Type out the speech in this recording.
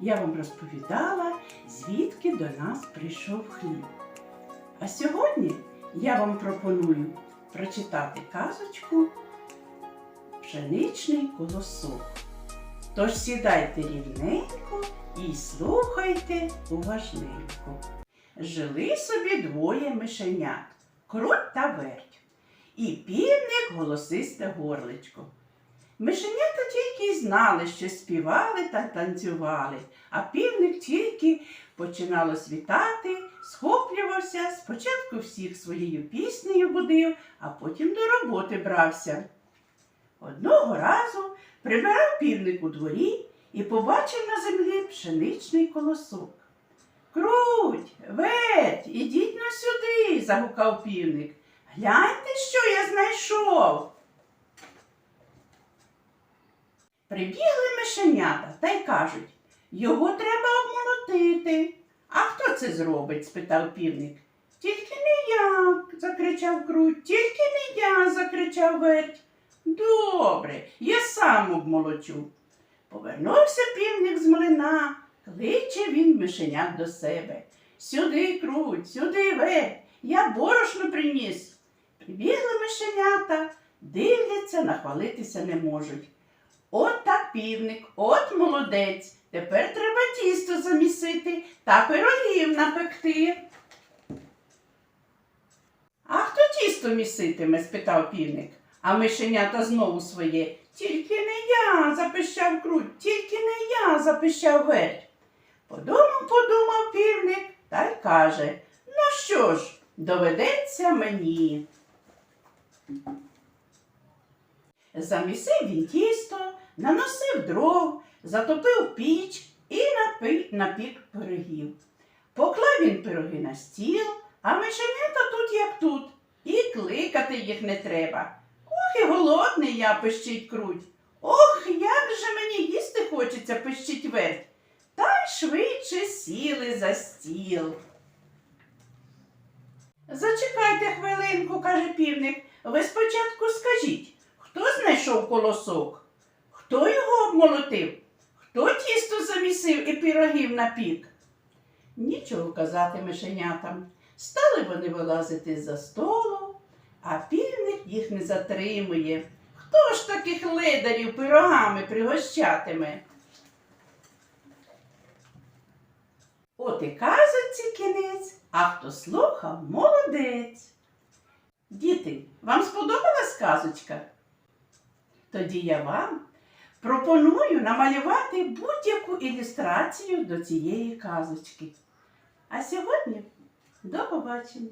я вам розповідала, звідки до нас прийшов хліб. А сьогодні я вам пропоную прочитати казочку Пшеничний колосок. Тож сідайте рівненько і слухайте уважненько. Жили собі двоє мишенят круть та верть, і півник голосисте горличко. Мишенята тільки й знали, що співали та танцювали, а півник тільки починало світати, схоплювався, спочатку всіх своєю піснею будив, а потім до роботи брався. Одного разу прибирав півник у дворі і побачив на землі пшеничний колосок. Круть, верть, ідіть на сюди, загукав півник. Гляньте, що я знайшов. Прибігли мишенята та й кажуть, його треба обмолотити. А хто це зробить? спитав півник. Тільки не я, закричав круть, тільки не я, закричав верть. Добре, я сам обмолочу. Повернувся півник з млина, кличе він мишенят до себе. Сюди круть, сюди верть, я борошно приніс. Прибігли мишенята, дивляться, нахвалитися не можуть. От так півник, от молодець. Тепер треба тісто замісити та пирогів напекти. А хто тісто міситиме? спитав півник. А мишенята знову своє. Тільки не я, запищав круть, тільки не я, запищав верть. Подумав, подумав півник та й каже Ну що ж, доведеться мені. Замісив він тісто, наносив дров, затопив піч і напік пирогів. Поклав він пироги на стіл, а мишенята тут як тут, і кликати їх не треба. Ох, і голодний я пищить круть. Ох, як же мені їсти хочеться, пищить верть. Та й швидше сіли за стіл. Зачекайте хвилинку, каже півник. Ви спочатку скажіть, хто знайшов колосок? Хто його обмолотив? Хто тісто замісив і пірогів напік? Нічого казати мишенятам. Стали вони вилазити за столу, а півник їх не затримує. Хто ж таких ледарів пирогами пригощатиме? От і казочці кінець, а хто слухав, молодець. Діти, вам сподобалась казочка? Тоді я вам Пропоную намалювати будь-яку ілюстрацію до цієї казочки. А сьогодні до побачення!